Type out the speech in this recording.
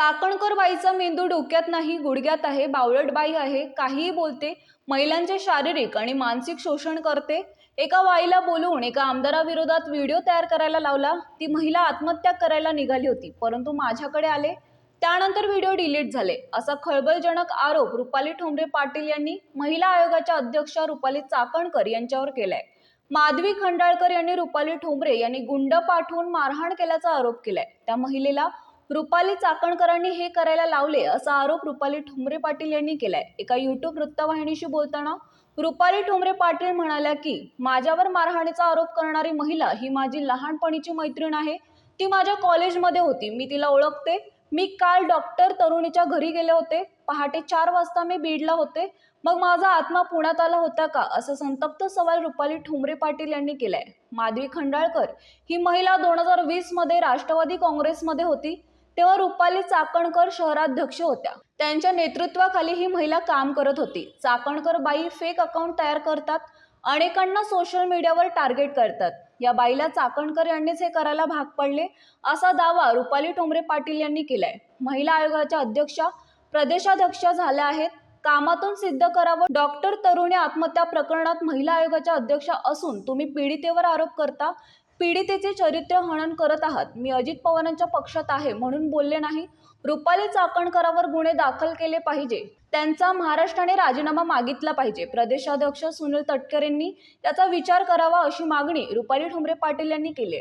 चाकणकर बाईचा मेंदू डोक्यात नाही गुडघ्यात आहे बावळट बाई आहे काहीही बोलते महिलांचे शारीरिक आणि मानसिक शोषण करते. एका बाईला बोलवून एका आमदाराविरोधात व्हिडिओ तयार करायला लावला. ती महिला आत्महत्या करायला निघाली होती परंतु माझ्याकडे आले. त्यानंतर व्हिडिओ डिलीट झाले. असा खळबळजनक आरोप रुपाली ठोंबरे पाटील यांनी महिला आयोगाच्या अध्यक्षा रुपाली चाकणकर यांच्यावर केलाय. माधवी खंडाळकर यांनी रुपाली ठोंबरे यांनी गुंड पाठवून मारहाण केल्याचा आरोप केलाय. त्या महिलेला रुपाली चाकणकरांनी हे करायला लावले असा आरोप रुपाली ठुमरे पाटील यांनी केलाय. एका युट्यूब वृत्तवाहिनीशी बोलताना रुपाली ठुमरे पाटील म्हणाल्या की माझ्यावर मारहाणीचा आरोप करणारी महिला ही माझी लहानपणीची मैत्रीण आहे. ती माझ्या कॉलेजमध्ये होती. मी तिला ओळखते. मी काल डॉक्टर तरुणीच्या घरी गेले होते. पहाटे चार वाजता मी बीडला होते. मग माझा आत्मा पुण्यात आला होता का? असं संतप्त सवाल रुपाली ठुमरे पाटील यांनी केलाय. माधवी खंडाळकर ही महिला दोन हजार वीसमध्ये राष्ट्रवादी काँग्रेसमध्ये होती. तेव्हा रुपाली चाकणकर शहराध्यक्ष होत्या. त्यांच्या नेतृत्वाखाली ही महिला काम करत होती. चाकणकर बाई फेक अकाउंट तयार करतात अनेकांना सोशल मीडियावर टार्गेट करतात. या बाईला चाकणकर यांनीच हे करायला भाग पडले असा दावा रुपाली ठोंबरे पाटील यांनी केलाय. महिला आयोगाच्या अध्यक्षा प्रदेशाध्यक्ष झाल्या आहेत. कामातून सिद्ध करावं. डॉक्टर तरुणी आत्महत्या प्रकरणात महिला आयोगाच्या अध्यक्षा असून तुम्ही पीडितेवर आरोप करता पीडितेचे चरित्र हनन करत आहात. मी अजित पवारांच्या पक्षात आहे म्हणून बोलले नाही. रुपाली चाकणकरावर गुन्हे दाखल केले पाहिजे. त्यांचा महाराष्ट्राने राजीनामा मागितला पाहिजे. प्रदेशाध्यक्ष सुनील तटकरेंनी याचा विचार करावा अशी मागणी रुपाली ठोंबरे पाटील यांनी केली